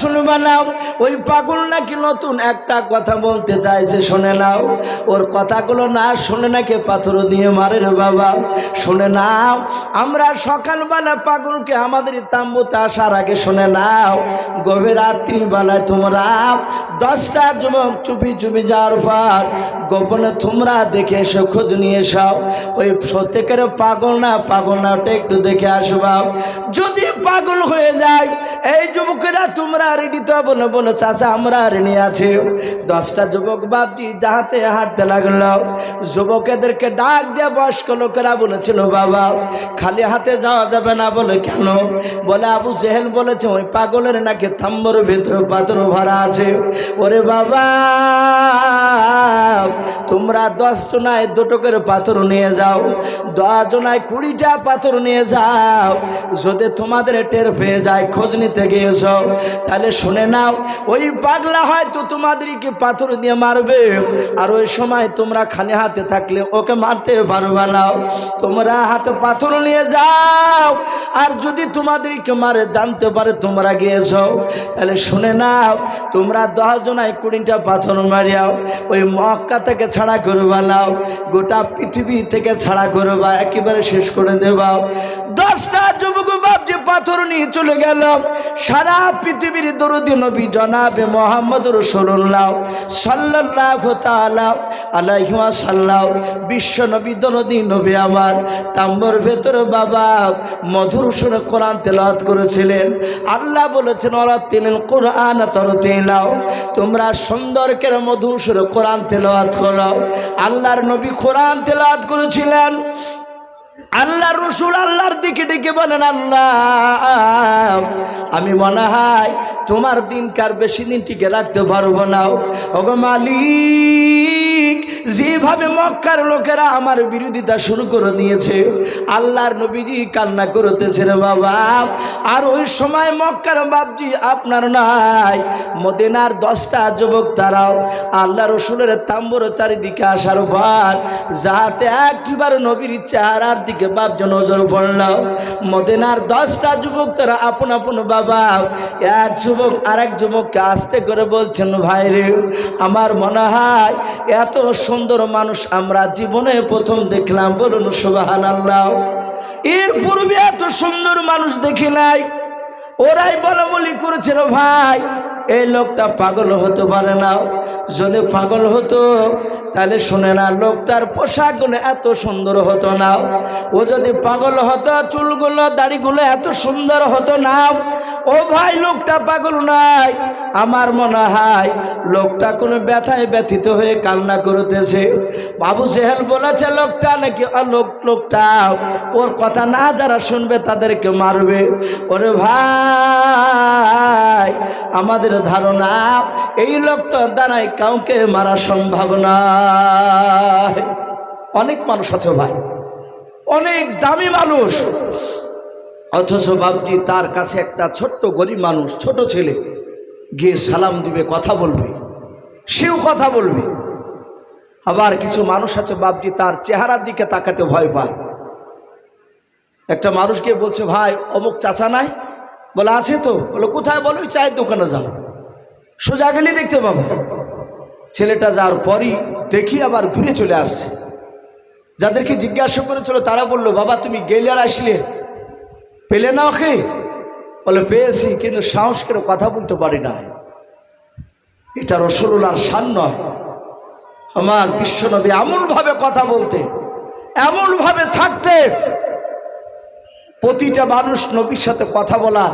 শুনবে নাও, ওই পাগল নাকি নতুন একটা কথা বলতে চাইছে, শুনে নাও। ওর কথাগুলো না শুনে নাকি পাথর দিয়ে মারে রে বাবা। শুনে নাও, আমরা সকালবেলা পাগলকে আমাদের তাম্বুতে আসার আগে শুনে নাও, গভীর রাত্রিবেলায় তোমরা দশটা যুবক চুপি চুপি যাওয়ার পর গোপনে তোমরা দেখে এসো, খোঁজ নিয়ে এসাও ওই সত্যিকার পাগল না পাগল না, ওটা একটু দেখে আসবা। যদি পাগল হয়ে যায় এই যুবকেরা, তোমরা রেডি তো? বলে, বলো, চাচা, আমরা রেডি আছি। দশটা যুবক বাপটি যাহাতে হাঁটতে লাগল, যুবকেদেরকে ডাক দিয়ে বয়স্ক লোকেরা বলেছিল, বাবা, খালি হাতে যাওয়া যাবে না। বলে, কেন? বলে, আবু জেহেল বলেছে, ওই পাগলের নাকি থাম্বর ভিতরে পাথর ভরা আছে। ওরে বাবা তোমরা দশ জনায় দুটোকের পাথর নিয়ে যাও, দশ জনায় কুড়িটা পাথর নিয়ে যাও। যদি তোমাদের টের পেয়ে যায়, খোঁজ নিতে গিয়েছ, তাহলে শুনে নাও, ওই পাগলা হয়তো তোমাদেরকে পাথর দিয়ে মারবে। আর ওই সময় তোমরা খালি হাতে থাকলে ওকে মারতে পারবে না। তোমরা হাতে পাথর নিয়ে যাও, আর যদি তোমাদেরকে মারে, জানতে পারে তোমরা গিয়েছ। তাহলে শুনে নাও, তোমরা দশ জনায় কুড়িটা পাথর মারিয়াও, ওই মক্কা থেকে ছাড়া করবা নাও। গোটা পৃথিবী থেকে ছাড়া করবা। একেবারে শেষ করে দেবাও দশটা যুবক বাপজি পাথর নিয়ে চলে গেল। সারা পৃথিবীর দরদি নবী জনাবে মোহাম্মদ রসুল্লাহ সাল্লাহ আলাইহিমা সাল্লাহ বিশ্ব নবী দরদি নবী আমার তাম্বর ভেতর বাবা মধুর সুরে কোরআন তেলাওয়াত করেছিলেন। আল্লাহ বলেছেন ওরা তিলেন কোরআন তর তেলাও তোমরা সুন্দরকের মধুর সুরে কোরআন তেলাওয়াত করো। আল্লাহর নবী কোরআন তেলাওয়াত করেছিলেন। আল্লাহ রসুল আল্লাহর দিকে ডেকে বলেন, আল্লাহ, আমি মনে হয় তোমার দিনকার বেশি দিন টিকে রাখতে পারব না। ওগো মালিক যেভাবে মক্কার লোকেরা আমার বিরোধিতা শুরু করে দিয়েছে, আল্লাহর নবীজি কান্না করতেছে রে বাবা। আর ওই সময় মক্কার বাপজি আপনার নাই, মদিনার দশটা যুবক তারাও আল্লাহ রসুলের তাম্বর চারিদিকে আসার পর যাতে একবার নবীর চেহারার দিকে বাপজন নজর পড়ল। মদিনার দশটা যুবক তারা আপন আপন বাবা, এক যুবক আরেক যুবককে আস্তে করে বলছেন ভাই রে আমার মনে হয় এত সুন্দর মানুষ আমরা জীবনে প্রথম দেখলাম, বলুন সুবাহান আল্লাহ এর পূর্বে এত সুন্দর মানুষ দেখি নাই। ওরাই বলা বলি করেছিল, ভাই, এই লোকটা পাগল হতে পারে না। যদি পাগল হতো, তাহলে শুনে না, লোকটার পোশাকগুলো এত সুন্দর হতো না। ও যদি পাগল হতো, চুলগুলো, দাড়িগুলো এত সুন্দর হতো না। ও ভাই, লোকটা পাগল নাই। আমার মনে হয় লোকটা কোনো ব্যথায় ব্যথিত হয়ে কান্না করতেছে। বাবু সেহেল বলেছে, লোকটা নাকি লোক লোকটা? ওর কথা না যারা শুনবে তাদেরকে মারবে। ওরে ভাই, আমাদের ধারণা এই লোকটার দ্বারাই কাউকে মারা সম্ভব না অনেক মানুষ আছে ভাই, অনেক দামি মানুষ। অথচ বাবজি তার কাছে একটা ছোট্ট গরিব মানুষ, ছোট ছেলে, গিয়ে সালাম দিবে, কথা বলবে। সেও কথা বলবে। আবার কিছু মানুষ আছে বাবজি তার চেহারার দিকে তাকাতে ভয় পায়। একটা মানুষকে বলছে, ভাই, অমুক চাচা নাই? বলে, আছে তো। বলে, কোথায়? বলো চায়ের দোকানে যাও। সোজা গেলে দেখতে পাবো। ছেলেটা যাওয়ার পরই দেখি আবার ঘুরে চলে আসছে। যাদেরকে জিজ্ঞাসা করেছিল, তারা বলল, বাবা, তুমি গেলে আর আসলে? পেলে না ওকে? বলে, পেয়েছি, কিন্তু সাহস করে কথা বলতে পারি না। এটা রসুল্লার সান নয়। আমার বিশ্বনবী এমনভাবে কথা বলতে, এমনভাবে থাকতে, প্রতিটা মানুষ নবীর সাথে কথা বলা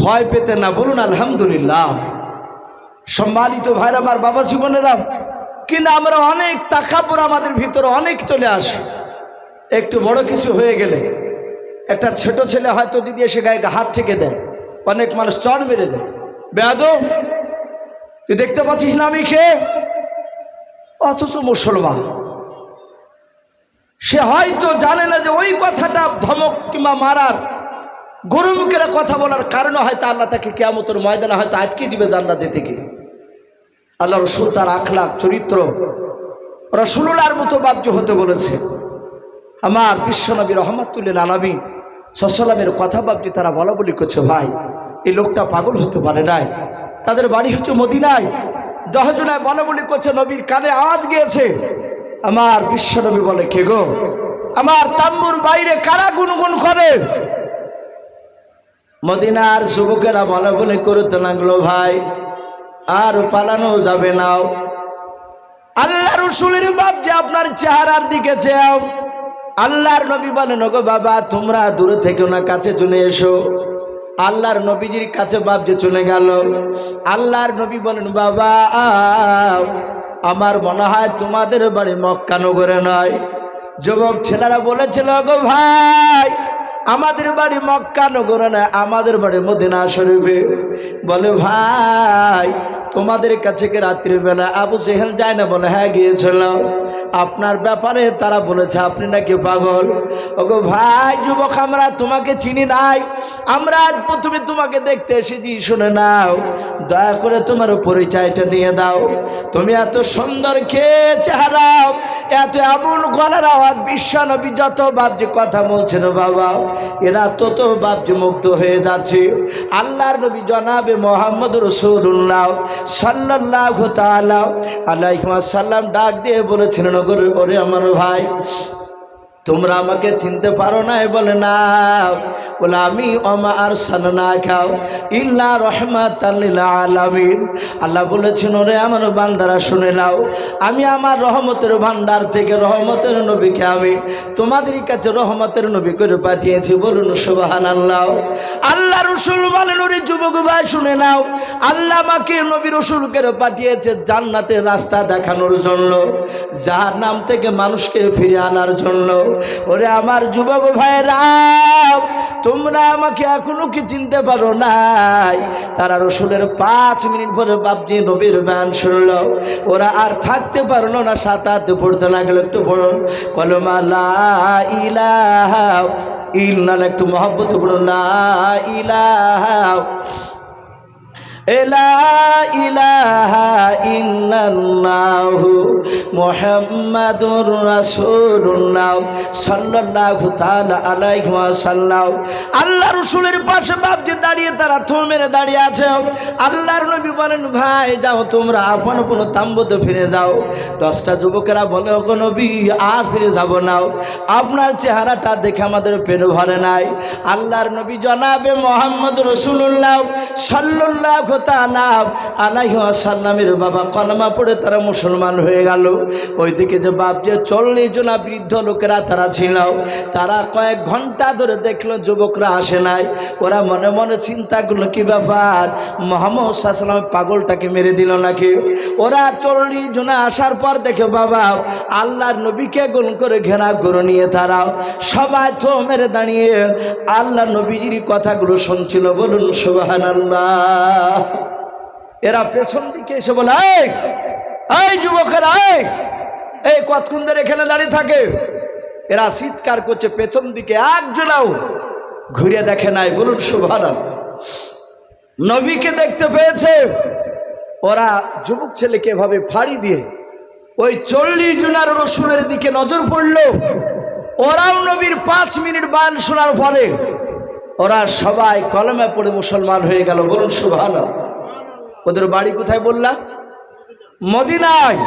ভয় পেতে না। বলুন, আলহামদুলিল্লাহ। সম্মানিত ভাইরা, আমার বাবা জীবনেরা, কিন্তু আমরা অনেক তাকাপুর আমাদের ভিতরে অনেক চলে আসে। একটু বড় কিছু হয়ে গেলে একটা ছোট ছেলে হয়তো দিদি এসে গায়ে হাত থেকে দেয়, অনেক মানুষ চর মেরে দেয়। বেয়াদ তুই দেখতে পাচ্ছিস না আমি খেয়ে? অথচ মুসলমান। সে হয়তো জানে না যে ওই কথাটা ধমক কিংবা মারার গরু মুখেরা কথা বলার কারণে হয়তো আল্লাহ তাকে কেমতর ময়দানে হয়তো আটকে দিবে জান্নাতে থেকে। আল্লাহ রসুল তার আখলাখ, চরিত্র রসুলার মতো বাব্য হতে বলেছে। আমার বিশ্বনবী রহমাতুল্লিল আলমী সসালামের কথা বাবজি তারা বলা বলি করছে, ভাই, এই লোকটা পাগল হতে পারে নাই। তাদের বাড়ি হচ্ছে মদিনায়। দহজনায় বলে বলি করছে, নবীর কানে আওয়াজ গিয়েছে। আমার বিশ্বনবী বলে, কে গো? আমার তাম্বুর বাইরে কারা গুনগুন করে? মদিনার যুবকেরা বলে বলে করতে লাগল, ভাই, আর পালানো যাবে নাও আল্লাহ রসুলের বাপ যে আপনার চেহারার দিকে চেয়াও আল্লাহর নবী বলেন গো বাবা, তোমরা দূরে থেকেও না, কাছে চলে এসো। আল্লাহর নবীজির কাছে বাপ যে চলে গেল। আল্লাহর নবী বলেন, বাবা, আমার মনে হয় তোমাদের বাড়ি মক্কা নগরে নয়। যুবক ছেলেরা বলেছিল গো ভাই, আমাদের বাড়ি মক্কা নগরে নয়, আমাদের বাড়ি মদিনা শরীফে। বলে, ভাই, তোমাদের কাছে কি রাত্রিবেলা আবু সেহেল যায় না? বলে হ্যাঁ গিয়েছিল। আপনার ব্যাপারে তারা বলেছে, আপনি নাকি পাগল? ওগো ভাই, যুবক, আমরা তোমাকে চিনি নাই। আমরা আজ প্রথমে তোমাকে দেখতে এসেছি, শুনে নাও। দয়া করে তোমার পরিচয়টা দিয়ে দাও। তুমি এত সুন্দর খেয়ে চেহারাও এত এমন গলার আওয়াজ, বিশ্বনবী যত বাপজি কথা বলছেন বাবা, এরা তত বাপজি মুক্ত হয়ে যাচ্ছে। আল্লাহর নবী জনাবে মোহাম্মদ রসুল্লাহ সাল্লাহ আল্লাহ সাল্লাম ডাক দিয়ে বলেছিলেন ওরে ওরে আমার ভাই। তোমরা আমাকে চিনতে পারো না? বলে না। বলে, আমি অমা আর সানা খাও, ইল্লা রহমাত আলামিন। আল্লাহ বলেছেন, ওরে আমার বান্দারা, শুনে নাও, আমি আমার রহমতের ভান্ডার থেকে রহমতের নবীকে আমি তোমাদের কাছে রহমতের নবী করে পাঠিয়েছি। বলুন সুবাহান আল্লাহ আল্লাহ রসুল বলেন, ওরে যুবক ভাই, শুনে নাও, আল্লাহ আমাকে নবী রসুল করে পাঠিয়েছে জান্নাতের রাস্তা দেখানোর জন্য, যার নাম থেকে মানুষকে ফিরে আনার জন্য। ওরে আমার যুবক ভাইরা তোমরা আমাকে এখনও কি চিনতে পারো নাই? তারা রসুলের পাঁচ মিনিট পরে বাপজি নবীর ব্যান শুনল। ওরা আর থাকতে পারল না, সাত হাতে পড়তে লাগল, একটু পড়ুন। কলমা ইলাহা ইল্লাল একটু মহব্বত পড়ুন না ইলাহা মুহাম্মাদুর রাসূলুল্লাহ সাল্লাল্লাহু তাআলা আলাইহি ওয়াসাল্লাম। আল্লাহ রাসূলের পাশে বাপজি দাঁড়িয়ে তারা থমেরে দাঁড়িয়ে আছে। আল্লাহর নবী বলেন, ভাই, যাও তোমরা আপন আপন তাম্বুতে ফিরে যাও। দশটা যুবকেরা বলে, ওগো নবী, আর ফিরে যাব না। আপনার চেহারাটা দেখে আমাদের পেট ভরে নাই। আল্লাহর নবী জনাবে মোহাম্মদ রসুল্লাহ সাল্লাহ আলাইসাল্লামের বাবা কলমা পড়ে তারা মুসলমান হয়ে গেল। ওইদিকে যে বাপ যে চল্লিশ জনা বৃদ্ধ লোকেরা তারা ছিল, তারা কয়েক ঘণ্টা ধরে দেখল যুবকরা আসে নাই। ওরা মনে মনে চিন্তা করল, কি ব্যাপার? মোহাম্মদ সাল্লাম পাগলটাকে মেরে দিল নাকি? ওরা চল্লিশ জনা আসার পর দেখে, বাবা, আল্লাহর নবীকে গোল করে ঘেরা করে নিয়ে তারা সবাই তো মেরে দাঁড়িয়ে আল্লাহ নবীজির কথাগুলো শুনছিল। বলুন সুবাহান আল্লাহ এরা পেছন দিকে এসে বলে, এই যুবকেরা, এই এই কতক্ষণ ধরে এখানে দাঁড়িয়ে থাকে? এরা চিৎকার করছে, পেছন দিকে একজনাও ঘুরে দেখে নাই, বলুন সুভান নবীকে দেখতে পেয়েছে, ওরা যুবক ছেলেকে এভাবে ফাড়ি দিয়ে ওই চল্লিশ জনার রসুনের দিকে নজর পড়ল। ওরাও নবীর পাঁচ মিনিট বান শোনার পরে ওরা সবাই কলমে পড়ে মুসলমান হয়ে গেল। বলুন সুভান ওদের বাড়ি কোথায় বললা? মদিনায়।